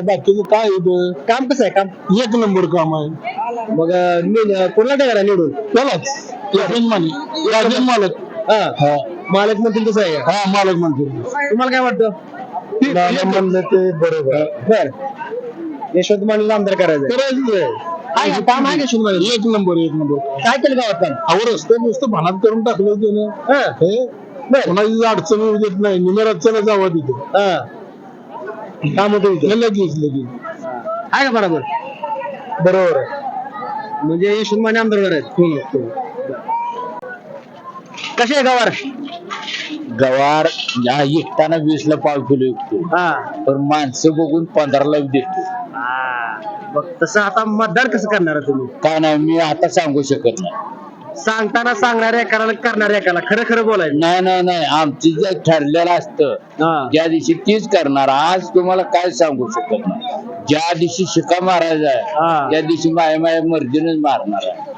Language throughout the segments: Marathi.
आहे बाकीचं काय इथं? काम कसं आहे काम? एक नंबर काम आहे. मग नि- कोणाला टाकायला निवडून? त्यालाच राजन माने राजन मालक हा. हा. मालक म्हणतील तसं आहे का? हा मालक म्हणते तुम्हाला काय वाटतं? दादा म्हणलं ते बरोबर. बर. यशवंत मानेला आमदार करायचं करायचंच आहे. आहे का? काम आहे का यशवंत मानेला? एक नंबर एक नंबर. काय केलं गावात काम अहो रस्ते नुसतं भानात करून टाकलं त्यानं. हा. हे? कोणाची अडचण येऊ देत नाही. निमेराचं जावं तिथे. हा. काम होतं इथं. हे लगेच लगेच. आहे का बरोबर? बरोबर आहे. म्हणजे यशवंत माने आमदार आहेत. कसे आहे गावार? गवार या एकट्यानं वीस ला पाव किलो विकतो. हा. पण माणसं बघून पंधराला देतो. मग तसं आता मतदान कसं करणार आहे तुम्ही? काय नाही मी आता सांगू शकत नाही. सांगताना सांगणाऱ्या एकाला करणाऱ्या एकाला. खरं खरं बोलायचं. नाही नाही नाही. आमची जे ठरलेलं असतं हा. ज्या दिवशी तीच करणार आज तुम्हाला काय सांगू शकत नाही. ज्या दिवशी शिका मारायचा हा. आहे त्या दिवशी माया माया मर्जीनच मारणार आहे.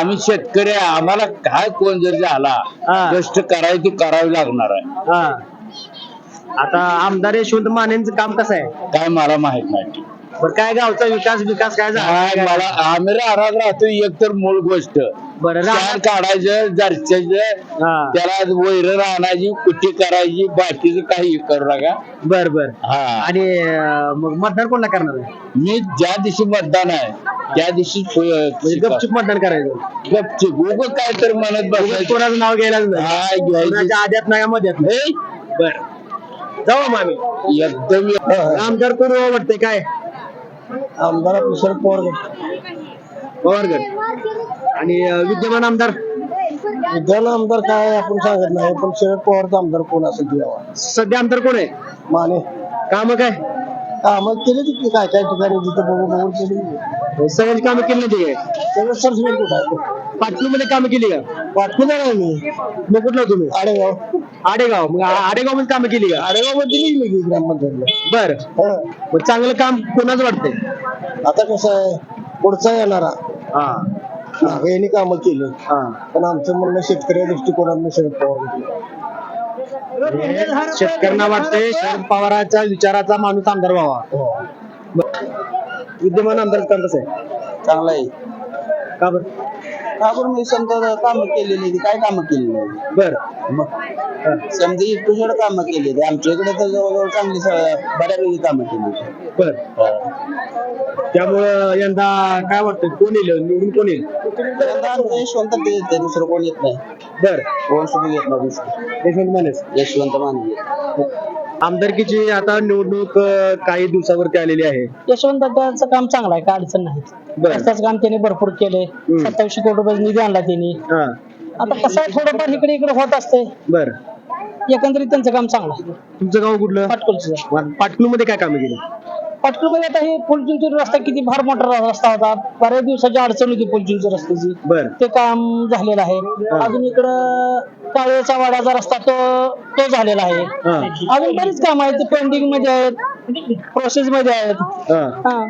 आम्ही शेतकरी आहे आम्हाला काय कोण जर झाला हा. कष्ट करायची करावी लागणार आहे. हा. आता आमदार यशवंत मानेंचं काम कसं आहे? काय मला माहीत नाही. बरं काय गावचा विकास विकास काय काय झाला मला आम्ही राहणार राहतो एक तर मूळ गोष्ट. बरं काढायचं जरच्याचं हा. त्याला वैर आणायची कुट्टी करायची बाकीचं काही करू नका. बर बर. हा. आणि अं, मग मतदान कोणाला करणार आहे? मी ज्या दिवशी मतदान आहे त्या दिवशी म्हणजे गपचूप मतदान करायचं. गपचूप. उग काय तर म्हणत उगाच बसायचं. कोणाचं नाव घ्यायलाच नाही. हा, घ्यायची. आद्यात नाही मध्यात नाही. बर. जाऊ मग आम्ही. एकदम आमदार कोण वाटतंय काय? आमदार शरद पवार पवारगड. आणि विद्यमान आमदार? विद्यान आमदार काय आपण सांगत नाही पण शरद पवारचा आमदार कोण असेल ते यावा? सध्या आमदार कोण आहे? माने. काम काय? कामं केली तिथे काय काय ठिकाणी जिथं बघून बघून केली. सगळ्यांची कामं केली नाही सगळं सरसमेट कुठं आहे? पाटणी मध्ये कामं केली का? पाठवून आहे मी. मग कुठला तुम्ही? आडेगाव. आडेगाव. मग आ- आडेगावमध्ये कामं केली का? आडेगावमध्ये दिली मी ग्रामपंचायतला. बर. हा. मग चांगलं काम कोणाचं वाटतंय? आता कसं आहे पुढचा येणारा. हा. यांनी कामं केली. हा. पण आमचं म्हणणं शेतकरी दृष्टिकोनातून शरद पवार शेतकऱ्यांना वाटतंय शरद पवाराच्या विचाराचा माणूस आमदार व्हावा. हो. विद्यमान आमदार कसं आहे? चांगला आहे. का बरं? बरं मी समजा कामं केलेली काय कामं केली नाही बर. समजा इकडे कामं केली आमच्या इकडे तर जवळजवळ चांगली स- बऱ्यापैकी कामं केली बर. त्यामुळं यंदा काय वाटतं कोण येईल? निवडून कोण येईल? यंदा आमचं यशवंत ते येते दुसरं कोण येत नाही. बर. कोण सुद्धा येत नाही दुसरं. यशवंत मानेच यशवंत मानले आमदारकीची आता निवडणूक अं, काही दिवसावरती आलेली आहे. यशवंत दादाचं काम चांगलं आहे काय अडचण नाही. बरं. रस्त्याचं काम त्याने भरपूर केले. हम्म. सत्तावीसशे कोटी रुपये निधी आणला त्यांनी. हा. आता कसं आहे थोडंफार इकडे इकडे होत असते बर. एकंदरीत त्यांचं काम चांगलं आहे. तुमचं गाव कुठलं? पाटकुलचं. पाटकुलमध्ये काय कामं केली? पाटकुलमध्ये आता हे पुलचिंचूर रस्ता किती फार मोठा रस्ता होता. बऱ्याच दिवसाची अडचण होती पुलचिंचूर रस्त्याची बर. ते काम झालेलं आहे. अजून इकडं काळेचा वाड्याचा रस्ता तो तो झालेला आहे. हा. अजून बरीच काम आहेत. पेंडिंगमध्ये आहेत. प्रोसेस मध्ये आहेत. हा. हा.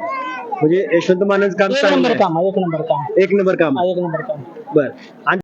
म्हणजे यशवंत मानेच काम एक चांगलं नंबर आहे. काम आहे. एक नंबर काम एक नंबर काम हा एक नंबर काम बर. आणि